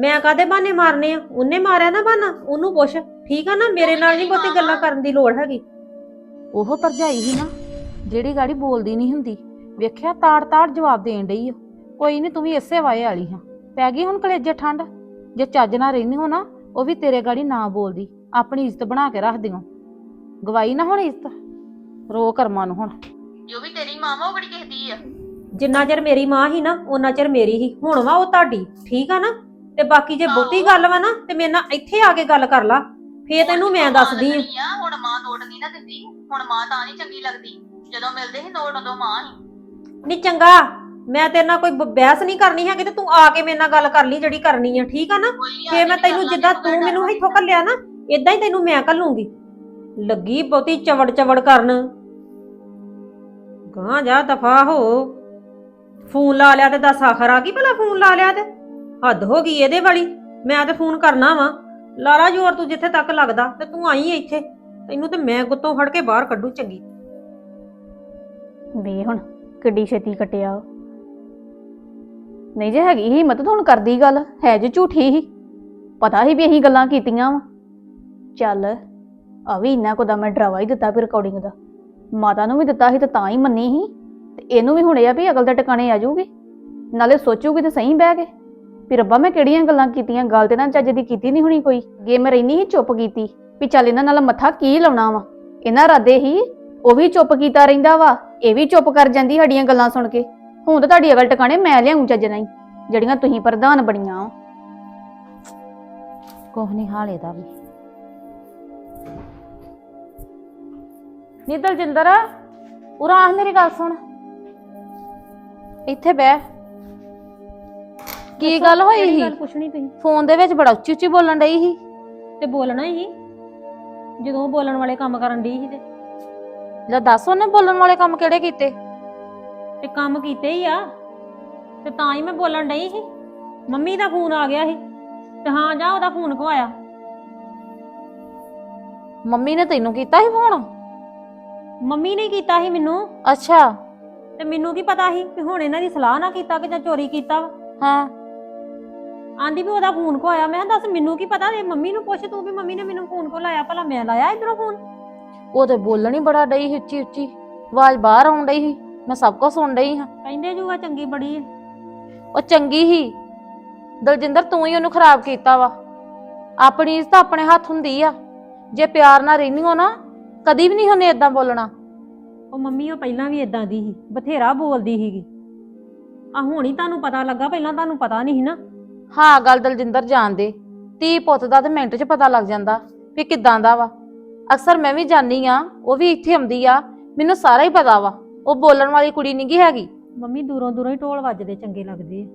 ਮੈਂ ਕਾਦੇ ਬਹਾਨੇ ਮਾਰਨੇ ਆ? ਉਹਨੇ ਮਾਰਿਆ ਨਾ ਬਹਾਨਾ ਉਹਨੂੰ ਪੁੱਛ। ਠੀਕ ਆ ਨਾ ਮੇਰੇ ਨਾਲ ਨਹੀਂ ਬਹੁਤੀ ਗੱਲਾਂ ਕਰਨ ਦੀ ਲੋੜ ਹੈਗੀ। ਉਹ ਭਰਜਾਈ ਹੀ ਨਾ ਜਿਹੜੀ ਗਾੜੀ ਬੋਲਦੀ ਨਹੀਂ ਹੁੰਦੀ। ਵੇਖਿਆ ਤਾੜ ਤਾੜ ਜਵਾਬ ਦੇਣ ਡਈ ਓ। ਕੋਈ ਨਹੀਂ ਤੂੰ ਵੀ ਇਸੇ ਵਾਏ ਵਾਲੀ ਹਾਂ। ਪੈ ਗਈ ਹੁਣ ਕਲੇਜੇ ਠੰਡ? ਜੇ ਚੱਜ ਨਾਲ ਰਹਿੰਦੀ ਹੋ ਨਾ ਉਹ ਵੀ ਤੇਰੇ ਗਾੜੀ ਨਾ ਬੋਲਦੀ। ਆਪਣੀ ਇੱਜ਼ਤ ਬਣਾ ਕੇ ਰੱਖਦੀ ਓ ਗਵਾਈ ਨਾ ਹੁਣ ਇੱਜ਼ਤ। ਰੋ ਕਰਮਾਂ ਨੂੰ ਹੁਣ। ਜੋ ਵੀ ਤੇਰੀ ਮਾਂ ਵਾ ਉਹ ਬੜੀ ਕਿਸਦੀ ਆ। ਜਿੰਨਾ ਚਿਰ ਮੇਰੀ ਮਾਂ ਸੀ ਨਾ ਉਹਨਾਂ ਚਿਰ ਮੇਰੀ ਹੀ। ਹੁਣ ਵਾ ਉਹ ਤੁਹਾਡੀ। ਠੀਕ ਆ ਨਾ? ਤੇ ਬਾਕੀ ਜੇ ਬਹੁਤੀ ਗੱਲ ਵਾ ਨਾ ਤੇ ਮੇਰੇ ਨਾਲ ਇੱਥੇ ਆ ਕੇ ਗੱਲ ਕਰ ਲਾ। ਫੇਰ ਤੈਨੂੰ ਮੈਂ ਦੱਸਦੀ ਆ। ਆ ਹੁਣ ਮਾਂ ਨੋਟ ਨਹੀਂ ਨਾ ਦਿੰਦੀ। ਹੁਣ ਮਾਂ ਤਾਂ ਨਹੀਂ ਚੰਗੀ ਲੱਗਦੀ। ਜਦੋਂ ਮਿਲਦੇ ਸੀ ਨੋਟ ਉਦੋਂ ਮਾਂ ਹੀ। ਨਹੀਂ ਚੰਗਾ ਮੈਂ ਤੇਰੇ ਨਾਲ ਕੋਈ ਬ- ਬਹਿਸ ਨਹੀਂ ਕਰਨੀ ਹੈਗੀ ਤੇ ਤੂੰ ਆ ਕੇ ਮੇਰੇ ਨਾਲ ਗੱਲ ਕਰ ਲਈ ਜਿਹੜੀ ਕਰਨੀ ਆ ਠੀਕ ਆ ਨਾ? ਕੋਈ ਨੀ, ਮੈਂ ਦੀ ਤੈਨੂੰ ਜਿੱਦਾਂ ਤੂੰ ਮੈਨੂੰ ਇੱਥੋਂ ਘੱਲਿਆ ਨਾ ਇਦਾਂ ਹੀ ਤੈਨੂੰ ਮੈਂ ਘੱਲੂੰਗੀ। ਲੱਗੀ ਬਹੁਤੀ ਚਵੜ ਚਵੜ ਕਰਨ। ਗਾਂ ਜਾ ਦਫਾ ਹੋ। ਫੋਨ ਲਾ ਲਿਆ ਤੇ ਦੱਸ ਆਖਰ ਆ ਗਈ ਭਲਾ ਫੋਨ ਲਾ ਲਿਆ ਤੇ? ਹੱਦ ਹੋ ਗਈ ਇਹਦੇ ਵਾਲੀ ਮੈਂ ਤੇ ਫੋਨ ਕਰਨਾ ਵਾ। ਲਾਰਾ ਜੋਰ ਤੂੰ ਜਿੱਥੇ ਤੱਕ ਲੱਗਦਾ ਤੇ ਤੂੰ ਆਈ ਇੱਥੇ। ਤੈਨੂੰ ਤੇ ਮੈਂ ਗੁੱਤੋਂ ਫੜ ਕੇ ਬਾਹਰ ਕੱਢੂ ਚੰਗੀ। ਵੇ ਹੁਣ ਕਿੱਡੀ ਛੇਤੀ ਕਟਿਆ। ਉਹ। ਨਹੀਂ ਜੇ ਹੈਗੀ ਹੀ ਤਾਂ ਹੁਣ ਕਰਦੀ ਗੱਲ, ਹੈ ਜੇ ਝੂਠੀ ਹੀ। ਪਤਾ ਹੀ ਵੀ ਅਸੀਂ ਗੱਲਾਂ ਕੀਤੀਆਂ ਵਾ। ਚੱਲ ਆ ਵੀ ਇੰਨਾ ਕੁ ਦਾ ਮੈਂ ਡਰਾਵਾ ਹੀ ਦਿੱਤਾ ਵੀ ਰਿਕਾਰਡਿੰਗ ਦਾ। ਮਾਤਾ ਨੂੰ ਵੀ ਦਿੱਤਾ ਸੀ ਤੇ ਤਾਂ ਹੀ ਮੰਨੀ ਸੀ। ਤੇ ਇਹਨੂੰ ਵੀ ਹੁਣ ਇਹ ਆ ਵੀ ਅਕਲ ਦੇ ਟਿਕਾਣੇ ਆ ਜਾਊਗੀ। ਨਾਲੇ ਸੋਚੂਗੀ ਤੇ ਸਹੀ ਬਹਿ ਕੇ। ਵੀ ਰੱਬਾ, ਮੈਂ ਕਿਹੜੀਆਂ ਗੱਲਾਂ ਕੀਤੀਆਂ? ਗੱਲ ਤੇ ਨਾ ਚੱਜ ਦੀ ਕੀਤੀ ਨਹੀਂ ਹੋਣੀ ਕੋਈ। ਗੇ ਮੈਂ ਰਹਿਨੀ ਹੀ ਚੁੱਪ ਕੀਤੀ, ਵੀ ਚੱਲ ਇਹਨਾਂ ਨਾਲ ਮੱਥਾ ਕੀ ਲਾਉਣਾ ਵਾ? ਇਹਨਾਂ ਰਾਦੇ ਹੀ ਉਹ ਵੀ ਚੁੱਪ ਕੀਤਾ ਰਹਿੰਦਾ ਵਾ ਇਹ ਵੀ ਚੁੱਪ ਕਰ ਜਾਂਦੀ ਸਾਡੀਆਂ ਗੱਲਾਂ ਸੁਣ ਕੇ। ਹੁਣ ਤਾਂ ਤੁਹਾਡੀ ਅਗਲ ਟਿਕਾਣੇ ਮੈਂ ਲਿਆਉਂ ਚੱਜ ਨਹੀਂ ਜਿਹੜੀਆਂ ਤੁਸੀਂ ਪ੍ਰਧਾਨ ਬਣੀਆਂ ਓ ਕੁਛ ਨਹੀਂ ਹਾਲੇ ਦਾ ਵੀ। ਨੀ ਦਲਜਿੰਦਰ ਉਰਾ ਆ ਮੇਰੀ ਗੱਲ ਸੁਣ। ਇੱਥੇ ਬਹਿ। ਕੀ ਗੱਲ ਹੋਈ ਸੀ? ਗੱਲ ਪੁੱਛਣੀ ਤੁਸੀਂ। ਫੋਨ ਦੇ ਵਿੱਚ ਬੜਾ ਉੱਚੀ ਉੱਚੀ ਬੋਲਣ ਡਈ ਸੀ। ਤੇ ਬੋਲਣਾ ਹੀ ਜਦੋਂ ਬੋਲਣ ਵਾਲੇ ਕੰਮ ਕਰਨ ਦੀ ਸੀ ਤੇ। ਲੈ ਦੱਸ ਉਹਨੇ ਬੋਲਣ ਵਾਲੇ ਕੰਮ ਕਿਹੜੇ ਕੀਤੇ? ਤੇ ਕੰਮ ਕੀਤੇ ਹੀ ਆ। ਤੇ ਤਾਂ ਹੀ ਮੈਂ ਬੋਲਣ ਡਈ ਸੀ। ਮੰਮੀ ਦਾ ਫੋਨ ਆ ਗਿਆ ਸੀ। ਤੇ ਹਾਂ ਜਾ ਉਹਦਾ ਫੋਨ ਕਵਾਇਆ ਮੰਮੀ ਨੇ ਤੈਨੂੰ ਕੀਤਾ ਸੀ ਫੋਨ? ਮੰਮੀ ਨੇ ਕੀਤਾ ਸੀ ਮੈਨੂੰ। ਅੱਛਾ। ਤੇ ਮੈਨੂੰ ਕੀ ਪਤਾ ਸੀ ਕਿ ਹੁਣ ਇਹਨਾਂ ਦੀ ਸਲਾਹ ਨਾ ਕੀਤਾ ਕਿ ਜਾਂ ਚੋਰੀ ਕੀਤਾ ਵਾ। ਹਾਂ। ਆਂਦੀ ਵੀ ਉਹਦਾ ਫੋਨ ਕੋ ਆਇਆ ਮੈਂ ਕਿਹਾ ਦੱਸ ਮੈਨੂੰ ਕੀ ਪਤਾ ਇਹ ਮੰਮੀ ਨੂੰ ਪੁੱਛ ਤੂੰ ਵੀ ਮੰਮੀ ਨੇ ਮੈਨੂੰ ਫੋਨ ਕੋ ਲਾਇਆ? ਭਲਾ ਮੈਂ ਲਾਇਆ ਇਧਰੋਂ ਫੋਨ? ਉਹ ਤੇ ਬੋਲਣ ਹੀ ਬੜਾ ਡਈ ਸੀ ਉੱਚੀ ਉੱਚੀ। ਆਵਾਜ਼ ਬਾਹਰ ਆਉਣ ਡਈ ਸੀ। ਮੈਂ ਸਭ ਕੁਝ ਸੁਣ ਡਈ ਹਾਂ। ਕਹਿੰਦੇ ਜੂਗਾ ਚੰਗੀ ਬੜੀ ਹੈ ਉਹ ਚੰਗੀ ਹੀ ਦਲਜਿੰਦਰ ਤੂੰ ਹੀ ਉਹਨੂੰ ਖਰਾਬ ਕੀਤਾ ਵਾ। ਆਪਣੀ ਇੱਜ਼ਤ ਆਪਣੇ ਹੱਥ ਹੁੰਦੀ ਆ। ਜੇ ਪਿਆਰ ਨਾਲ ਰਹਿਨੀ ਹੋ ਨਾ ਕਦੀ ਵੀ ਨਹੀਂ ਉਹਨੇ ਇਦਾਂ ਬੋਲਣਾ। ਉਹ ਮੰਮੀ ਉਹ ਪਹਿਲਾਂ ਵੀ ਇਦਾਂ ਦੀ ਸੀ। ਬਥੇਰਾ ਬੋਲਦੀ ਸੀਗੀ। ਆ ਹੁਣ ਹੀ ਤੁਹਾਨੂੰ ਪਤਾ ਲੱਗਾ ਪਹਿਲਾਂ ਤੁਹਾਨੂੰ ਪਤਾ ਨਹੀਂ ਸੀ ਨਾ। ਹਾਂ ਗੱਲ ਦਲਜਿੰਦਰ ਜਾਣਦੇ। ਤੀ ਪੁੱਤ ਦਾ ਤੇ ਮਿੰਟ 'ਚ ਪਤਾ ਲੱਗ ਜਾਂਦਾ ਵੀ ਕਿਦਾਂ ਦਾ ਵਾ। ਅਕਸਰ ਮੈਂ ਵੀ ਜਾਣੀ ਆ ਉਹ ਵੀ ਇੱਥੇ ਆਉਂਦੀ ਆ ਮੈਨੂੰ ਸਾਰਾ ਹੀ ਪਤਾ ਵਾ ਉਹ ਬੋਲਣ ਵਾਲੀ ਕੁੜੀ ਨਹੀਂ ਗੀ ਹੈਗੀ। ਮੰਮੀ ਦੂਰੋਂ ਦੂਰੋਂ ਹੀ ਢੋਲ ਵੱਜਦੇ ਚੰਗੇ ਲੱਗਦੇ ਆ।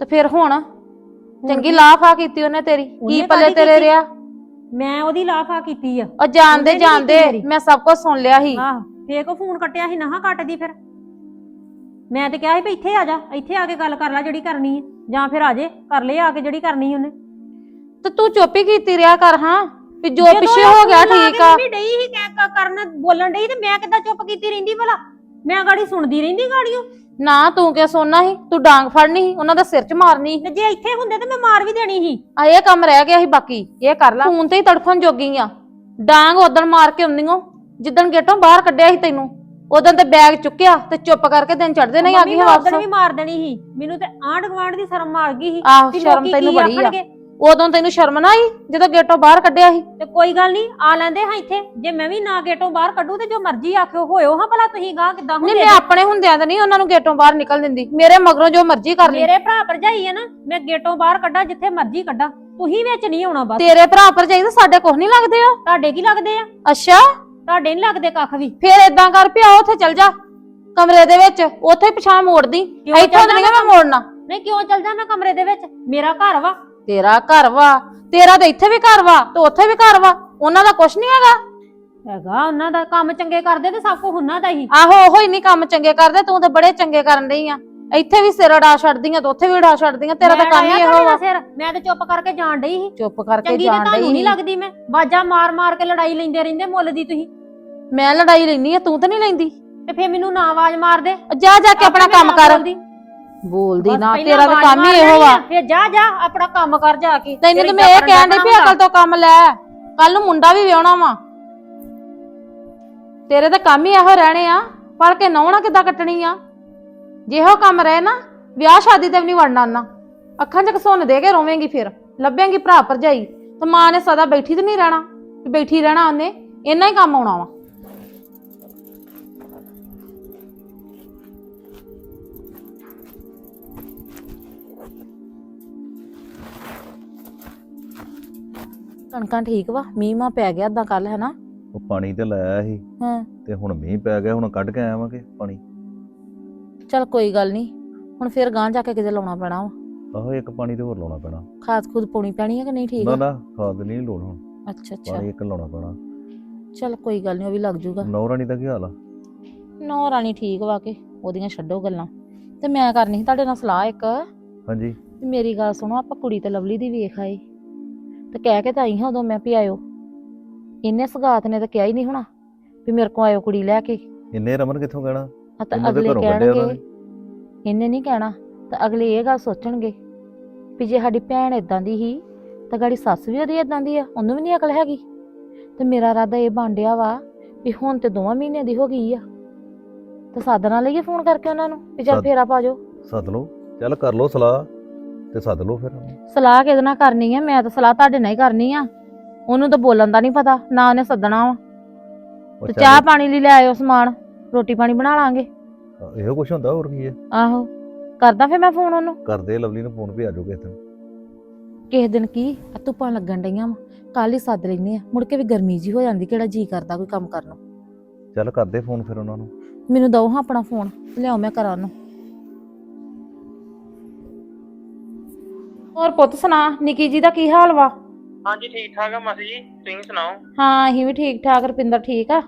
ਤੇ ਫਿਰ ਹੁਣ ਚੰਗੀ? ਲਾਫਾ ਕੀਤੀ ਉਹਨੇ ਤੇਰੀ ਉਹਨੇ ਕੀ ਪੱਲੇ ਕਾਹਦੀ ਤੇਰੇ ਕੀਤੀ? ਰਿਆ? ਮੈਂ ਉਹਦੀ ਲਾਫਾ ਕੀਤੀ ਆ। ਉਹ ਜਾਣਦੇ ਉਹਨੇ ਨੀ ਜਾਣਦੇ ਕੀਤੀ ਮੇਰੀ। ਮੈਂ ਸਭ ਕੁਝ ਸੁਣ ਲਿਆ ਸੀ। ਆਹ ਫੇਰ ਕੋ ਫੋਨ ਕੱਟਿਆ ਸੀ ਨਾ ਕੱਟਦੀ ਫਿਰ। ਮੈਂ ਤੇ ਕਿਹਾ ਸੀ ਵੀ ਇੱਥੇ ਆ ਜਾ ਇੱਥੇ ਆ ਕੇ ਗੱਲ ਕਰ ਲੈ ਜਿਹੜੀ ਕਰਨੀ ਹੈ ਜਾਂ ਫਿਰ ਆ ਜੇ ਕਰ ਲੈ ਆ ਕੇ ਜਿਹੜੀ ਕਰਨੀ ਉਹਨੇ। ਤੇ ਤੂੰ ਚੁੱਪ ਹੀ ਕੀਤੀ ਰਿਆ ਕਰ ਹਾਂ? ਵੀ ਜੋ ਪਿੱਛੇ ਹੋ ਗਿਆ ਠੀਕ ਆ। ਮੰਮੀ ਡਈ ਹੀ ਕਹਿ ਕਰਨ ਬੋਲਣ ਡਈ ਤੇ ਮੈਂ ਕਿੱਦਾਂ ਚੁੱਪ ਕੀਤੀ ਰਹਿੰਦੀ ਭਲਾ? ਮੈਂ ਗਾੜੀ ਸੁਣਦੀ ਰਹਿੰਦੀ ਗਾੜੀਓ। ਨਾ ਤੂੰ ਕਿਆ ਸੋਨਾ ਸੀ? ਤੂੰ ਡਾਂਗ ਫੜਨੀ ਸੀ ਉਹਨਾਂ ਦਾ ਸਿਰ 'ਚ ਮਾਰਨੀ ਤੇ ਜੇ ਇੱਥੇ ਹੁੰਦੇ ਤੇ ਮੈਂ ਮਾਰ ਵੀ ਦੇਣੀ ਸੀ। ਆ ਇਹ ਕੰਮ ਰਹਿ ਗਿਆ ਸੀ ਬਾਕੀ। ਇਹ ਕਰ ਲੈ। ਫੋਨ ਤੇ ਹੀ ਤੜਫਣ ਜੋਗੀ ਆ। ਡਾਂਗ ਉਦਣ ਮਾਰ ਕੇ ਆਉਂਦੀਆਂ। ਜਿੱਦਣ ਗੇਟੋਂ ਬਾਹਰ ਕੱਢਿਆ ਸੀ ਤੈਨੂੰ ਉਦੋਂ ਤੇ ਬੈਗ ਚੁੱਕਿਆ ਤੇ ਚੁੱਪ ਕਰਕੇ ਦਿਨ ਚੜਦੇ ਨਹੀਂ ਆ ਮੰਮੀ ਗਈ ਵਾਪਸ। ਉਦੋਂ ਵੀ ਮਾਰ ਦੇਣੀ ਸੀ। ਮੈਨੂੰ ਤੇ ਆਂਢ ਗੁਆਂਢ ਦੀ ਸ਼ਰਮ ਮਾਰ ਗਈ ਸੀ ਆਹ ਸ਼ਰਮ ਤੈਨੂੰ ਬੜੀ ਆ। ਉਦੋਂ ਤੈਨੂੰ ਸ਼ਰਮ ਨਾ ਆਈ? ਜਦੋਂ ਗੇਟੋਂ ਬਾਹਰ ਕੱਢਿਆ ਸੀ? ਤੇ ਕੋਈ ਗੱਲ ਨਹੀਂ ਆ ਲੈਂਦੇ ਹਾਂ ਇੱਥੇ। ਜੇ ਮੈਂ ਵੀ ਨਾ ਗੇਟੋਂ ਬਾਹਰ ਕੱਢੂ ਤੇ ਜੋ ਮਰਜ਼ੀ ਆਖਿਓ ਹੋਇਓ ਹਾਂ ਭਲਾ ਤੁਸੀਂ ਗਾਂ ਕਿੱਦਾਂ ਨਹੀਂ ਹੁੰਦੇ ਮੈਂ ਆਪਣੇ ਹੁੰਦਿਆਂ ਤੇ ਨਹੀਂ ਉਹਨਾਂ ਨੂੰ ਗੇਟੋਂ ਬਾਹਰ ਨਿਕਲ ਦਿੰਦੀ। ਮੇਰੇ ਮਗਰੋਂ ਜੋ ਮਰਜ਼ੀ ਕਰ ਲਈ। ਮੇਰੇ ਭਰਾ ਭਰਜਾਈ ਹੈ ਨਾ ਮੈਂ ਗੇਟੋਂ ਬਾਹਰ ਕੱਢਾਂ ਜਿੱਥੇ ਮਰਜ਼ੀ ਕੱਢਾਂ। ਤੁਸੀਂ ਵਿੱਚ ਨਹੀਂ ਆਉਣਾ ਬਸ। ਤੇਰੇ ਭਰਾ ਭਰਜਾਈ ਤਾਂ ਸਾਡੇ ਕੁਝ ਨਹੀਂ ਲੱਗਦੇ ਆ। ਤੁਹਾਡੇ ਕੀ ਲੱਗਦੇ ਆ? ਅੱਛਾ। ਤੁਹਾਡੇ ਨਹੀਂ ਲੱਗਦੇ ਕੱਖ ਵੀ। ਫੇਰ ਇਦਾਂ ਕਰ ਪਿਆ ਉੱਥੇ ਚਲ ਜਾ। ਕਮਰੇ ਦੇ ਵਿੱਚ ਉੱਥੇ ਪਛਾਣ ਮੋੜਦੀ। ਇੱਥੋਂ ਨਹੀਂ? ਮੈਂ ਮੋੜਨਾ। ਨਹੀਂ ਕਿਉਂ ਚੱਲ ਜਾਣਾ ਕਮਰੇ ਦੇ ਵਿੱਚ? ਮੇਰਾ ਘਰ ਵਾ। ਤੇਰਾ ਘਰ ਵਾ ਤੇਰਾ ਤਾਂ ਇੱਥੇ ਵੀ ਘਰ ਵਾ ਤੇ ਉੱਥੇ ਵੀ ਘਰ ਵਾ ਉਹਨਾਂ ਦਾ ਕੁਛ ਨਹੀਂ ਹੈਗਾ। ਹੈਗਾ ਉਹਨਾਂ ਦਾ ਕੰਮ ਚੰਗੇ ਕਰਦੇ ਤੇ ਸਭ ਕੁਝ ਉਹਨਾਂ ਦਾ ਹੀ। ਆਹੋ ਉਹੋ ਹੀ ਨਹੀਂ ਕੰਮ ਚੰਗੇ ਕਰਦੇ ਤੂੰ ਤਾਂ ਬੜੇ ਚੰਗੇ ਕਰਨ ਡਈ ਆ। ਇੱਥੇ ਵੀ ਸਿਰ ਅੜਾ ਛੱਡਦੀਆਂ ਤੇ ਉੱਥੇ ਵੀ ਅੜਾ ਛੱਡਦੀਆਂ ਤੇਰਾ ਤਾਂ ਕੰਮ ਹੀ ਇਹੋ ਵਾ। ਸਿਰ ਮੈਂ ਤੇ ਚੁੱਪ ਕਰਕੇ ਜਾਣ ਡਈ ਸੀ। ਚੁੱਪ ਕਰਕੇ ਚੰਗੀ ਤੇ ਜਾਣ ਤੁਹਾਨੂੰ ਨਹੀਂ। ਲੱਗਦੀ ਮੈਂ। ਬਾਜਾ ਮਾਰ ਮਾਰ ਕੇ ਲੜਾਈ ਲੈਂਦੇ ਰਹਿੰਦੇ ਮੁੱਲ ਦੀ ਤੁਸੀਂ। ਮੈਂ ਲੜਾਈ ਲੈਣੀ ਆ ਤੂੰ ਤਾਂ ਨਹੀਂ ਲੈਂਦੀ। ਤੇ ਫੇਰ ਮੈਨੂੰ ਨਾ ਆਵਾਜ਼ ਮਾਰ ਦੇ। ਜਾ ਜਾ ਕੇ ਆਪਣਾ ਆਪੇ ਕੰਮ ਕਰ। ਬੋਲਦੀ। ਨਾ ਤੇਰਾ ਤਾਂ ਕੰਮ ਹੀ ਇਹੋ ਵਾ ਆ, ਫੇਰ ਜਾ ਜਾ ਆਪਣਾ ਕੰਮ ਕਰ ਜਾ ਕੇ। ਤੈਨੂੰ ਤਾਂ ਮੈਂ ਇਹ ਕਹਿਣ ਡਈ ਵੀ ਅਕਲ ਤੋਂ ਕੰਮ ਲੈ। ਕੱਲ ਨੂੰ ਮੁੰਡਾ ਵੀ ਵਿਆਹਣਾ ਵਾ। ਤੇਰੇ ਤਾਂ ਕੰਮ ਹੀ ਇਹੋ ਰਹਿਣੇ ਆ। ਪੜ ਕੇ ਨੌਣਾ ਕਿੱਦਾਂ ਕੱਟਣੀ ਆ। ਜੇ ਇਹੋ ਕੰਮ ਰਹੇ ਨਾ ਵਿਆਹ ਸ਼ਾਦੀ ਤੇ ਵੀ ਨਹੀਂ ਵੜਨਾ ਨਾ। ਅੱਖਾਂ 'ਚ ਕਸੁੰਨ ਦੇ ਕੇ ਰੋਵੇਂਗੀ ਫਿਰ। ਲੱਭੇਂਗੀ ਭਰਾ ਭਰਜਾਈ। ਤੇ ਮਾਂ ਨੇ ਸਦਾ ਬੈਠੀ ਤੇ ਨਹੀਂ ਰਹਿਣਾ। ਬੈਠੀ ਰਹਿਣਾ ਉਹਨੇ ਇੰਨਾ ਹੀ ਕੰਮ ਆਉਣਾ ਵਾ। ਕਣਕਾਂ ਠੀਕ ਵਾ ਮੀਂਹ ਮਾ ਪੈ ਗਿਆ ਏਦਾਂ ਕੱਲ ਹੈ ਨਾ ਉਹ ਪਾਣੀ ਤੇ ਲਾਇਆ ਸੀ ਹਾਂ। ਤੇ ਹੁਣ ਮੀਂਹ ਪੈ ਗਿਆ ਹੁਣ ਕੱਢ ਕੇ ਆਵਾਂਗੇ ਪਾਣੀ। ਚਲ ਕੋਈ ਗੱਲ ਨਹੀਂ ਹੁਣ ਫਿਰ ਗਾਂ ਜਾ ਕੇ ਕਿਤੇ ਲਾਉਣਾ ਪੈਣਾ ਵਾ। ਆਹੋ ਇੱਕ ਪਾਣੀ ਤੇ ਹੋਰ ਲਾਉਣਾ ਪੈਣਾ। ਖਾਦ ਖੁਦ ਪਾਉਣੀ ਪੈਣੀ ਹੈ ਕਿ ਨਹੀਂ ਠੀਕ ਨਾ ਆ? ਨਾ ਖਾਦ ਨਹੀਂ ਲੋੜ ਹੁਣ। ਅੱਛਾ ਅੱਛਾ। ਪਾਣੀ ਇੱਕ ਲਾਉਣਾ ਪੈਣਾ। ਚਲ ਕੋਈ ਗੱਲ ਨਹੀਂ ਉਹ ਵੀ ਲੱਗ ਜੂਗਾ। ਨੌ ਰਾਣੀ ਦਾ ਕੀ ਹਾਲ ਆ? ਨੌ ਰਾਣੀ ਠੀਕ ਵਾ ਕੇ ਉਹਦੀਆਂ ਛੱਡੋ ਗੱਲਾਂ। ਤੇ ਮੈਂ ਕਰਨੀ ਸੀ ਤੁਹਾਡੇ ਨਾਲ ਸਲਾਹ ਇੱਕ। ਹਾਂਜੀ। ਮੇਰੀ ਗੱਲ ਸੁਣੋ ਆਪਾਂ ਕੁੜੀ ਤੇ ਲਵਲੀ ਦੀ ਵੇਖ ਆਏ। ਤੇ ਕਹਿ ਕੇ ਤਾਂ ਆਈ ਹਾਂ ਉਦੋਂ ਮੈਂ ਵੀ ਆਇਓ। ਇਹਨੇ ਸਗਾਤ ਨੇ ਤਾਂ ਕਿਹਾ ਹੀ ਨਹੀਂ ਹੋਣਾ ਵੀ ਮੇਰੇ ਕੋ ਆਇਓ ਕੁੜੀ ਲੈ ਕੇ। ਇੰਨੇ ਰਮਨ ਕਿੱਥੋਂ ਕਹਿਣਾ? ਆ ਤਾਂ ਇਹਨੂੰ ਅਗਲੇ ਘਰੋਂ ਕੱਢਿਆ ਉਹਨਾਂ ਕਹਿਣਗੇ। ਇਹਨੇ ਨਹੀਂ ਕਹਿਣਾ ਤਾਂ ਅਗਲੇ ਇਹ ਗੱਲ ਸੋਚਣਗੇ ਵੀ ਜੇ ਸਾਡੀ ਭੈਣ ਇਦਾਂ ਦੀ ਹੀ ਤਾਂ ਗਾੜੀ ਸੱਸ ਵੀ ਉਹਦੀ ਇਦਾਂ ਦੀ ਆ ਉਹਨੂੰ ਵੀ ਨਹੀਂ ਅਕਲ ਹੈਗੀ। ਤੇ ਮੇਰਾ ਇਰਾਦਾ ਇਹ ਬਾਂਡਿਆ ਵਾ ਵੀ ਹੁਣ ਤੇ ਦੋਵਾਂ ਮਹੀਨਿਆਂ ਦੀ ਹੋ ਗਈ ਆ। ਤੇ ਸਾਧਨਾ ਲਈਏ ਫੋਨ ਕਰਕੇ ਉਹਨਾਂ ਨੂੰ ਵੀ ਚੱਲ ਸੱਦ- ਫੇਰਾ ਪਾ ਜਾਓ। ਸੱਦ ਲਓ ਚੱਲ ਕਰ ਲਓ ਸਲਾਹ। ਤੇ ਸੱਦ ਲਓ ਫਿਰ। ਸਲਾਹ ਕਿਹਦੇ ਨਾਲ ਕਰਨੀ ਆ? ਮੈਂ ਤਾਂ ਸਲਾਹ ਤੁਹਾਡੇ ਨਾਲ ਹੀ ਕਰਨੀ ਆ। ਉਹਨੂੰ ਤਾਂ ਬੋਲਣ ਦਾ ਨਹੀਂ ਪਤਾ ਨਾ ਉਹਨੇ ਸੱਦਣਾ ਵਾ। ਉਹ ਤੇ ਚਾਹ ਪਾਣੀ ਲਈ ਲੈ ਆਇਓ ਸਮਾਨ ਰੋਟੀ ਪਾਣੀ ਬਣਾ ਲਾਂਗੇ। ਇਹੋ ਕੁਛ ਹੁੰਦਾ ਹੋਰ ਕੀ ਹੈ ਆਹੋ ਕਰਦਾ ਫਿਰ ਮੈਂ ਫੋਨ ਉਹਨੂੰ? ਕਰਦੇ ਲਵਲੀ ਨੂੰ ਫੋਨ ਵੀ ਆ ਦਿਨ। ਕਿਸੇ ਦਿਨ ਕੀ? ਆ ਧੁੱਪਾਂ ਲੱਗਣ ਡਈਆਂ ਵਾ। ਕੱਲ ਹੀ ਸੱਦ ਲੈਨੇ ਆ। ਮੁੜ ਕੇ ਵੀ ਗਰਮੀ ਜੀ ਹੋ ਜਾਂਦੀ ਕਿਹੜਾ ਜੀ ਕਰਦਾ ਕੋਈ ਕੰਮ ਕਰਨ ਨੂੰ। ਚੱਲ ਕਰਦੇ ਫੋਨ ਫਿਰ ਉਹਨਾਂ ਨੂੰ। ਮੈਨੂੰ ਦਓ ਹਾਂ ਆਪਣਾ ਫੋਨ। ਲਿਆਓ ਮੈਂ ਕਰਾਂ ਉਹਨੂੰ। ਹੋਰ ਪੁੱਤ ਸੁਣਾ ਨਿੱਕੀ ਜੀ ਦਾ ਕੀ ਹਾਲ ਵਾ? ਹਾਂਜੀ ਠੀਕ ਠਾਕ ਆ ਮਾਸੀ ਜੀ ਤੁਸੀਂ ਸੁਣਾਓ? ਹਾਂ ਅਸੀਂ ਵੀ ਠੀਕ ਠਾਕ ਰੁਪਿੰਦਰ ਠੀਕ ਆ?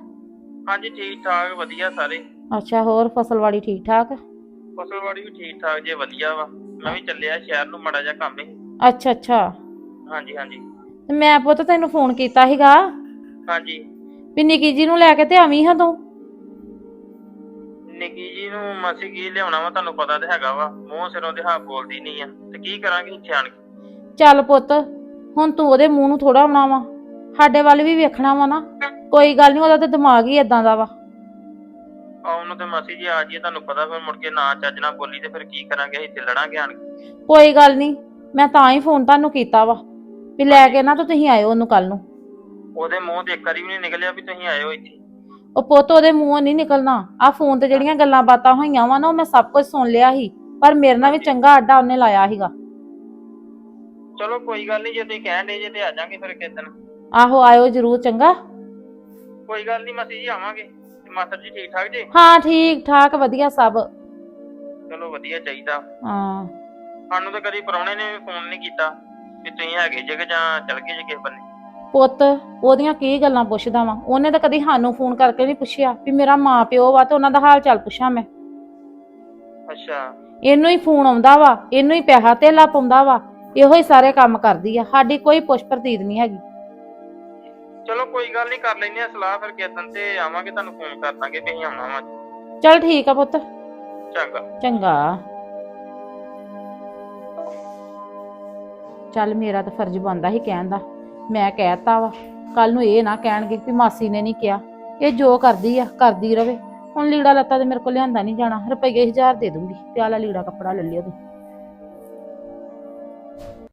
ਹਾਂਜੀ ਠੀਕ ਠਾਕ ਵਧੀਆ ਸਾਰੇ। ਅੱਛਾ ਹੋਰ ਫਸਲਵਾੜੀ ਠੀਕ ਠਾਕ? ਫਸਲਵਾੜੀ ਵੀ ਠੀਕ ਠਾਕ ਜੇ ਵਧੀਆ ਵਾ। ਮੈਂ ਵੀ ਚੱਲਿਆ ਸ਼ਹਿਰ ਨੂੰ ਮੜਾ ਜਿਹਾ ਕੰਮ ਹੀ ਅੱਛਾ ਅੱਛਾ। ਹਾਂਜੀ ਹਾਂਜੀ। ਤੇ ਮੈਂ ਪੁੱਤ ਤੈਨੂੰ ਫੋਨ ਕੀਤਾ ਸੀਗਾ। ਹਾਂਜੀ। ਵੀ ਨਿੱਕੀ ਜੀ ਨੂੰ ਲੈ ਕੇ ਤੇ ਆਵੀਂ ਹਾਂ ਤੂੰ? ਨਿੱਕੀ ਜੀ ਨੂੰ ਮਾਸੀ ਕੀ ਲਿਆਉਣਾ ਵਾ ਤੁਹਾਨੂੰ ਪਤਾ ਤੇ ਹੈਗਾ ਵਾ ਮੂੰਹ ਸਿਰੋਂ ਤੇ ਹਾਂ ਬੋਲਦੀ ਨਹੀਂ ਆ ਤੇ ਕੀ ਕਰਾਂਗੇ ਛਾਣ ਕੇ? ਚੱਲ ਪੁੱਤ ਹੁਣ ਤੂੰ ਉਹਦੇ ਮੂੰਹ ਨੂੰ ਥੋੜਾ ਆਉਣਾ ਵਾ ਸਾਡੇ ਵੱਲ ਵੀ ਵੇਖਣਾ ਵਾ ਨਾ ਕੋਈ ਗੱਲ ਨਹੀਂ ਉਹਦਾ ਤੇ ਦਿਮਾਗ ਹੀ ਇਦਾਂ ਦਾ ਵਾ। ਆ ਉਹਨੂੰ ਤੇ ਮਾਸੀ ਜੀ ਆ ਜੀ ਤੁਹਾਨੂੰ ਪਤਾ ਫਿਰ ਮੁੜ ਕੇ ਨਾ ਚੱਜ ਨਾਲ ਬੋਲੀ ਤੇ ਫਿਰ ਕੀ ਕਰਾਂਗੇ ਅਸੀਂ ਤੇ ਲੜਾਂਗੇ ਆਣ ਕੇ। ਕੋਈ ਗੱਲ ਨਹੀਂ ਮੈਂ ਤਾਂ ਹੀ ਫੋਨ ਤੁਹਾਨੂੰ ਕੀਤਾ ਵਾ ਵੀ ਲੈ ਕੇ ਨਾ ਤੇ ਤੁਸੀਂ ਆਇਓ ਉਹਨੂੰ ਕੱਲ ਨੂੰ। ਉਹਦੇ ਮੂੰਹ ਤੇ ਇੱਕ ਵਾਰੀ ਵੀ ਨਹੀਂ ਨਿਕਲਿਆ ਵੀ ਤੁਸੀਂ ਆਏ ਹੋ ਇੱਥੇ। ਉਹ ਪੁੱਤ ਉਹਦੇ ਮੂੰਹੋਂ ਨਹੀਂ ਨਿਕਲਣਾ। ਆ ਫੋਨ ਤੇ ਜਿਹੜੀਆਂ ਗੱਲਾਂ ਬਾਤਾਂ ਹੋਈਆਂ ਵਾ ਨਾ ਉਹ ਮੈਂ ਸਭ ਕੁਝ ਸੁਣ ਲਿਆ ਸੀ। ਪਰ ਮੇਰੇ ਨਾਲ ਵੀ ਚੰਗਾ ਅੱਡਾ ਉਹਨੇ ਲਾਇਆ ਸੀਗਾ। ਚਲੋ ਕੋਈ ਗੱਲ ਨਹੀਂ ਜੇ ਤੁਸੀਂ ਕਹਿਣ ਦੇ ਜੇ ਤੇ ਆ ਜਾਾਂਗੇ ਫਿਰ ਕਿਸ ਦਿਨ। ਆਹੋ ਆਇਓ ਜਰੂਰ ਚੰਗਾ। ਕੋਈ ਗੱਲ ਨਹੀਂ ਮਾਸੀ ਜੀ ਆਵਾਂਗੇ। ਤੇ ਮਾਸਟਰ ਜੀ ਠੀਕ ਠਾਕ ਜੀ? ਹਾਂ ਠੀਕ ਠਾਕ ਵਧੀਆ ਸਭ। ਚਲੋ ਵਧੀਆ ਚਾਹੀਦਾ। ਹਾਂ। ਸਾਨੂੰ ਤਾਂ ਕਦੀ ਪ੍ਰਾਹੁਣੇ ਨੇ ਫੋਨ ਨਹੀਂ ਕੀਤਾ ਵੀ ਤੁਸੀਂ ਹੈਗੇ ਜੇ ਕਿ ਜਾਂ ਚਲ ਗਏ ਜੇ ਕਿਸੇ ਬੰਨੇ। ਪੁੱਤ ਉਹਦੀਆਂ ਕੀ ਗੱਲਾਂ ਪੁੱਛਦਾ ਵਾ? ਉਹਨੇ ਤਾਂ ਕਦੀ ਸਾਨੂੰ ਫੋਨ ਕਰਕੇ ਨਹੀਂ ਪੁੱਛਿਆ ਵੀ ਮੇਰਾ ਮਾਂ ਪਿਓ ਵਾ ਤੇ ਉਹਨਾਂ ਦਾ ਹਾਲ ਚਾਲ ਪੁੱਛਾਂ ਮੈਂ। ਅੱਛਾ। ਇਹਨੂੰ ਹੀ ਫੋਨ ਆਉਂਦਾ ਵਾ ਇਹਨੂੰ ਹੀ ਪੈਸਾ ਧੇਲਾ ਪਾਉਂਦਾ ਵਾ ਇਹੋ ਹੀ ਸਾਰੇ ਕੰਮ ਕਰਦੀ ਆ ਸਾਡੀ ਕੋਈ ਪੁੱਛ ਪ੍ਰਤੀਤ ਨਹੀਂ ਹੈਗੀ। ਚਲੋ ਕੋਈ ਗੱਲ ਨਹੀਂ ਕਰ ਲੈਨੇ ਆ ਸਲਾਹ ਫਿਰ ਕਿਸ ਦਿਨ ਤੇ ਆਵਾਂਗੇ ਤੁਹਾਨੂੰ ਫੋਨ ਕਰ ਦਾਂਗੇ ਵੀ ਅਸੀਂ ਆਉਣਾ ਵਾ। ਚਲ ਠੀਕ ਆ ਪੁੱਤ। ਚੰਗਾ। ਚੰਗਾ। ਚੱਲ ਮੇਰਾ ਤਾਂ ਫਰਜ਼ ਬਣਦਾ ਹੀ ਕਹਿਣ ਦਾ। ਮੈਂ ਕਹਿਤਾ ਵਾ ਕੱਲ ਨੂੰ ਇਹ ਨਾ ਕਹਿਣਗੇ ਵੀ ਮਾਸੀ ਨੇ ਨਹੀਂ ਕਿਹਾ। ਇਹ ਜੋ ਕਰਦੀ ਆ, ਕਰਦੀ ਰਵੇ। ਹੁਣ ਲੀੜਾ ਲੱਤਾ ਤੇ ਮੇਰੇ ਕੋਲ ਲਿਆਂਦਾ ਨਹੀਂ ਜਾਣਾ, ਰੁਪਈਏ 1000 ਦੇ ਦੂੰਗੀ, ਤੇ ਆਲਾ ਲੀੜਾ ਕੱਪੜਾ ਲੈ ਲਿਓ ਤੂੰ